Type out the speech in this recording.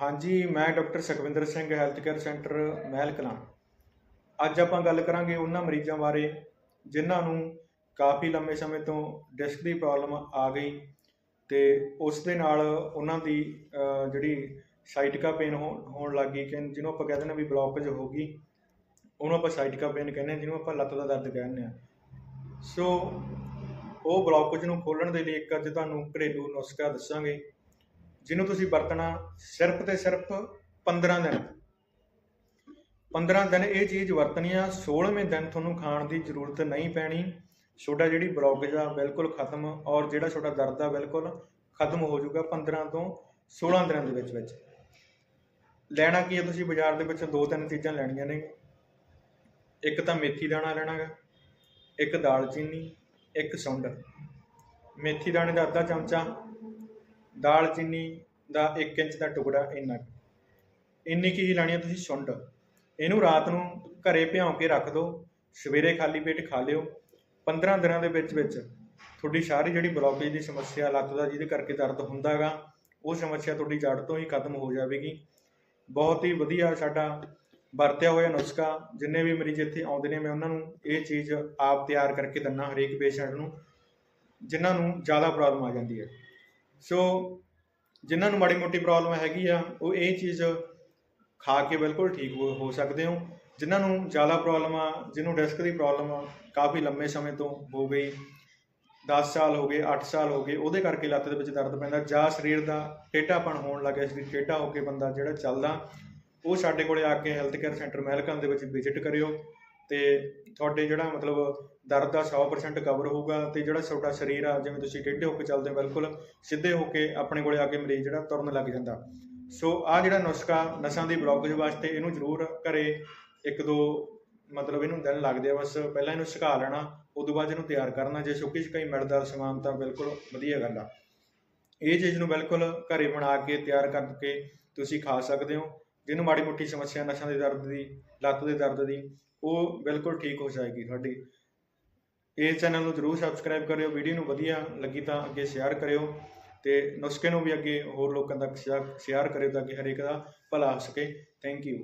ਹਾਂਜੀ, ਮੈਂ doctor Sukhwinder Singh health care centre Mehal Kalan ਅੱਜ ਆਪਾਂ ਗੱਲ ਕਰਾਂਗੇ ਉਹਨਾਂ ਮਰੀਜ਼ਾਂ ਬਾਰੇ, ਜਿਨ੍ਹਾਂ ਨੂੰ ਕਾਫੀ ਲੰਮੇ ਸਮੇਂ ਤੋਂ ਡਿਸਕ ਦੀ ਪ੍ਰੋਬਲਮ ਆ ਗਈ ਤੇ ਉਸ ਦੇ ਨਾਲ ਉਹਨਾਂ ਦੀ ਜਿਹੜੀ ਸਾਈਟਿਕਾ ਪੇਨ ਹੋਣ ਲੱਗ ਗਈ ਕਿ ਜਿਹਨੂੰ ਆਪਾਂ ਕਹਿੰਦੇ ਨੇ ਵੀ ਬਲੌਕੇਜ ਹੋ ਗਈ, ਉਹਨੂੰ ਆਪਾਂ ਸਾਈਟਿਕਾ ਪੇਨ ਕਹਿੰਦੇ ਹਾਂ, ਜਿਹਨੂੰ ਆਪਾਂ ਲੱਤ ਦਾ ਦਰਦ ਕਹਿੰਦੇ ਆ ਸੋ, ਉਹ ਬਲੌਕੇਜ ਨੂੰ ਖੋਲਣ ਦੇ ਲਈ ਇੱਕ ਅੱਜ ਤੁਹਾਨੂੰ ਘਰੇਲੂ ਨੁਸਖਾ ਦੱਸਾਂਗੇ। ਜਿਹਨੂੰ ਤੁਸੀਂ ਵਰਤਣਾ ਸਿਰਫ ਤੇ ਸਿਰਫ 15 ਦਿਨ। 15 ਦਿਨ ਇਹ ਚੀਜ਼ ਵਰਤਣੀ ਆ 16ਵੇਂ ਦਿਨ ਤੁਹਾਨੂੰ ਖਾਣ ਦੀ ਜ਼ਰੂਰਤ ਨਹੀਂ ਪੈਣੀ। ਛੋਟਾ ਜਿਹੜੀ ਬਲੌਕੇਜ ਆ, ਬਿਲਕੁਲ ਖਤਮ, ਔਰ ਜਿਹੜਾ ਛੋਟਾ ਦਰਦ ਆ, ਬਿਲਕੁਲ ਖਤਮ ਹੋ ਜਾਊਗਾ 15 ਤੋਂ 16 ਦਿਨਾਂ ਦੇ ਵਿੱਚ ਵਿੱਚ। ਲੈਣਾ ਕੀ ਹੈ ਤੁਸੀਂ ਬਾਜ਼ਾਰ ਦੇ ਵਿੱਚ? ਦੋ ਤਿੰਨ ਚੀਜ਼ਾਂ ਲੈਣੀਆਂ ਨੇ। ਇੱਕ ਤਾਂ ਮੇਥੀ ਦਾਣਾ ਲੈਣਾ ਗਾ ਇੱਕ ਦਾਲਚੀਨੀ ਇੱਕ ਸੁੰਡ ਮੇਥੀ ਦਾਣੇ ਦਾ ਅੱਧਾ ਚਮਚਾ ਦਾਲਚੀਨੀ ਦਾ 1 ਇੰਚ ਦਾ ਟੁਕੜਾ ਇੰਨਾ ਇੰਨੀ ਕੀ ਹੀ ਹੈ ਤੁਸੀਂ ਸੁੰਡ। ਇਹਨੂੰ ਰਾਤ ਨੂੰ ਘਰੇ ਭਿਉਂ ਕੇ ਰੱਖ ਦਿਓ। ਸਵੇਰੇ ਖਾਲੀ ਪੇਟ ਖਾ ਲਿਓ। 15 ਦਿਨਾਂ ਦੇ ਵਿੱਚ ਵਿੱਚ ਤੁਹਾਡੀ ਸਾਰੀ ਜਿਹੜੀ ਬਲੌਕੇਜ ਦੀ ਸਮੱਸਿਆ, ਲੱਤ ਦਾ ਜਿਹਦੇ ਕਰਕੇ ਦਰਦ ਹੁੰਦਾਗਾ ਉਹ ਸਮੱਸਿਆ ਤੁਹਾਡੀ ਜੜ ਤੋਂ ਹੀ ਖਤਮ ਹੋ ਜਾਵੇਗੀ। ਬਹੁਤ ਹੀ ਵਧੀਆ ਸਾਡਾ ਵਰਤਿਆ ਹੋਇਆ ਨੁਸਖਾ। ਜਿੰਨੇ ਵੀ ਮਰੀਜ਼ ਇੱਥੇ ਆਉਂਦੇ ਨੇ, ਮੈਂ ਉਹਨਾਂ ਨੂੰ ਇਹ ਚੀਜ਼ ਆਪ ਤਿਆਰ ਕਰਕੇ ਦਿੰਦਾ ਹਰੇਕ ਪੇਸ਼ੈਂਟ ਨੂੰ, ਜਿਨ੍ਹਾਂ ਨੂੰ ਜ਼ਿਆਦਾ ਪ੍ਰੋਬਲਮ ਆ ਜਾਂਦੀ ਹੈ। ਸੋ ਜਿਨ੍ਹਾਂ ਨੂੰ ਮਾੜੀ ਮੋਟੀ ਪ੍ਰੋਬਲਮ ਹੈਗੀ ਆ, ਉਹ ਇਹ ਚੀਜ਼ ਖਾ ਕੇ ਬਿਲਕੁਲ ਠੀਕ ਹੋ ਸਕਦੇ ਹੋ। ਜਿਨ੍ਹਾਂ ਨੂੰ ਜ਼ਿਆਦਾ ਪ੍ਰੋਬਲਮ ਆ ਜਿਹਨੂੰ ਡਿਸਕ ਦੀ ਪ੍ਰੋਬਲਮ ਆ, ਕਾਫੀ ਲੰਮੇ ਸਮੇਂ ਤੋਂ ਹੋ ਗਈ। 10 ਸਾਲ ਹੋ ਗਏ 8 ਸਾਲ ਹੋ ਗਏ, ਉਹਦੇ ਕਰਕੇ ਲੱਤ ਦੇ ਵਿੱਚ ਦਰਦ ਪੈਂਦਾ। ਜਾਂ ਸਰੀਰ ਦਾ ਟੇਢਾਪਣ ਹੋਣ ਲੱਗਿਆ ਸਰੀਰ ਟੇਢਾ ਹੋ ਕੇ ਬੰਦਾ ਜਿਹੜਾ ਚੱਲਦਾ, ਉਹ ਸਾਡੇ ਕੋਲੇ ਆ ਕੇ ਹੈਲਥ ਕੇਅਰ ਸੈਂਟਰ ਮਹਿਲਕਨ ਦੇ ਵਿੱਚ ਵਿਜ਼ਿਟ ਕਰਿਓ। ਤੇ ਤੁਹਾਡੇ ਜਿਹੜਾ ਮਤਲਬ ਦਰਦ ਦਾ 100% ਕਵਰ ਹੋਊਗਾ ਤੇ ਜਿਹੜਾ ਤੁਹਾਡਾ ਸਰੀਰ ਆ, ਜਿਵੇਂ ਤੁਸੀਂ ਟੇਢੇ ਹੋ ਕੇ ਚੱਲਦੇ ਹੋ, ਬਿਲਕੁਲ ਸਿੱਧੇ ਹੋ ਕੇ ਆਪਣੇ ਕੋਲੇ ਆ ਕੇ ਮਰੀਜ਼ ਜਿਹੜਾ ਤੁਰਨ ਲੱਗ ਜਾਂਦਾ। ਸੋ ਆ ਜਿਹੜਾ ਨੁਸਖਾ ਨਸਾਂ ਦੀ ਬਲੌਕੇਜ ਵਾਸਤੇ ਇਹਨੂੰ ਜ਼ਰੂਰ ਘਰੇ ਇੱਕ ਦੋ ਮਤਲਬ ਇਹਨੂੰ ਦਿਨ ਲੱਗਦੇ ਆ, ਬਸ ਪਹਿਲਾਂ ਇਹਨੂੰ ਸੁਕਾ ਲੈਣਾ, ਉਦੋਂ ਬਾਅਦ ਇਹਨੂੰ ਤਿਆਰ ਕਰਨਾ, ਜੇ ਸੁੱਕੀ ਸੁਕਾਈ ਮਿਲਦਾ ਸਮਾਨ ਤਾਂ ਬਿਲਕੁਲ ਵਧੀਆ ਗੱਲ ਆ। ਇਹ ਚੀਜ਼ ਨੂੰ ਬਿਲਕੁਲ ਘਰੇ ਬਣਾ ਕੇ ਤਿਆਰ ਕਰਕੇ ਤੁਸੀਂ ਖਾ ਸਕਦੇ ਹੋ। ਜਿਹਨੂੰ ਮਾੜੀ ਮੋਟੀ ਸਮੱਸਿਆ ਨਸਾਂ ਦੇ ਦਰਦ ਦੀ, ਲੱਤ ਦੇ ਦਰਦ ਦੀ, ਉਹ ਬਿਲਕੁਲ ਠੀਕ ਹੋ ਜਾਏਗੀ ਤੁਹਾਡੀ। ਇਸ ਚੈਨਲ ਨੂੰ ਜਰੂਰ ਸਬਸਕ੍ਰਾਈਬ ਕਰਿਓ ਵੀਡੀਓ ਨੂੰ ਵਧੀਆ ਲੱਗੀ ਤਾਂ ਅੱਗੇ ਸ਼ੇਅਰ ਕਰਿਓ ਤੇ ਨੁਸਖੇ ਨੂੰ ਵੀ ਅੱਗੇ ਹੋਰ ਲੋਕਾਂ ਤੱਕ ਸ਼ੇਅਰ ਕਰਿਓ ਤਾਂ ਕਿ ਹਰੇਕ ਦਾ ਭਲਾ ਹੋ ਸਕੇ। Thank you